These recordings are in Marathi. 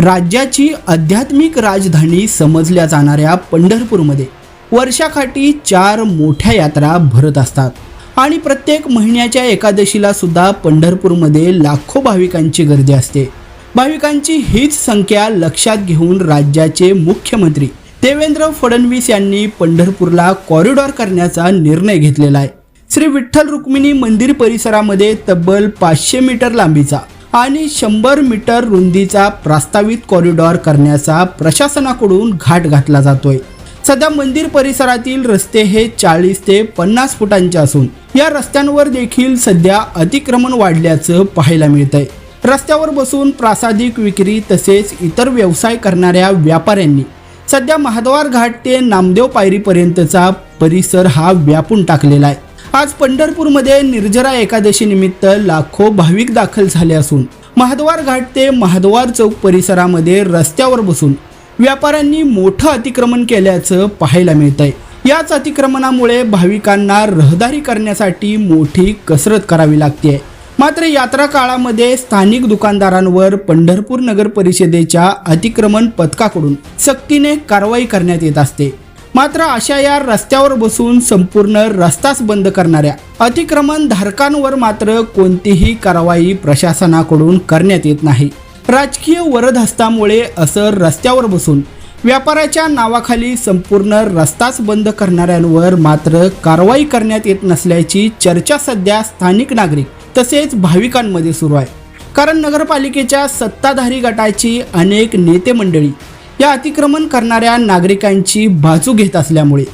राज्याची आध्यात्मिक राजधानी समजल्या जाणाऱ्या पंढरपूरमध्ये वर्षाकाठी चार मोठ्या यात्रा भरत असतात. आणि प्रत्येक महिन्याच्या एकादशीला सुद्धा पंढरपूरमध्ये लाखो भाविकांची गर्दी असते. भाविकांची हीच संख्या लक्षात घेऊन राज्याचे मुख्यमंत्री देवेंद्र फडणवीस यांनी पंढरपूरला कॉरिडॉर करण्याचा निर्णय घेतलेला आहे. श्री विठ्ठल रुक्मिणी मंदिर परिसरामध्ये तब्बल पाचशे मीटर लांबीचा आणि शंभर मीटर रुंदीचा प्रस्तावित कॉरिडॉर करण्याचा प्रशासनाकडून घाट घातला जातोय. सध्या मंदिर परिसरातील रस्ते हे चाळीस ते पन्नास फुटांचे असून या रस्त्यांवर देखील सध्या अतिक्रमण वाढल्याचं पाहायला मिळतंय. रस्त्यावर बसून प्रासादिक विक्री तसेच इतर व्यवसाय करणाऱ्या व्यापाऱ्यांनी सध्या महाद्वार घाट ते नामदेव पायरीपर्यंतचा परिसर हा व्यापून टाकलेला आहे. आज पंढरपूरमध्ये निर्जरा एकादशीनिमित्त लाखो भाविक दाखल झाले असून महाद्वार घाट ते महाद्वार चौक परिसरामध्ये रस्त्यावर बसून व्यापाऱ्यांनी मोठं अतिक्रमण केल्याचं पाहायला मिळतंय. याच अतिक्रमणामुळे भाविकांना रहदारी करण्यासाठी मोठी कसरत करावी लागते मात्र यात्रा काळामध्ये स्थानिक दुकानदारांवर पंढरपूर नगर परिषदेच्या अतिक्रमण पथकाकडून सक्तीने कारवाई करण्यात येत असते. मात्र अशा या रस्त्यावर बसून संपूर्ण रस्ताच बंद करणाऱ्या अतिक्रमण धारकांवर मात्र कोणतीही कारवाई प्रशासनाकडून करण्यात येत नाही. राजकीय वरदहस्तामुळे असं रस्त्यावर बसून व्यापाराच्या नावाखाली संपूर्ण रस्ताच बंद करणाऱ्यांवर मात्र कारवाई करण्यात येत नसल्याची चर्चा सध्या स्थानिक नागरिक तसेच भाविकांमध्ये सुरू आहे. कारण नगरपालिकेच्या सत्ताधारी गटाची अनेक नेते मंडळी या अतिक्रमण करणाऱ्या नागरिकांची बाजू घेत असल्यामुळे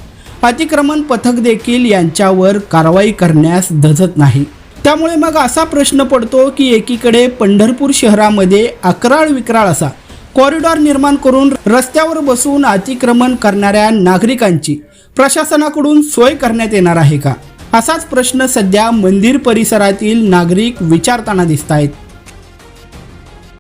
अतिक्रमण पथक देखील यांच्यावर कारवाई करण्यास धजत नाही. त्यामुळे मग असा प्रश्न पडतो की एकीकडे पंढरपूर शहरामध्ये अकराळ विक्राळ असा कॉरिडॉर निर्माण करून रस्त्यावर बसून अतिक्रमण करणाऱ्या नागरिकांची प्रशासनाकडून सोय करण्यात येणार आहे का? असाच प्रश्न सध्या मंदिर परिसरातील नागरिक विचारताना दिसत आहेत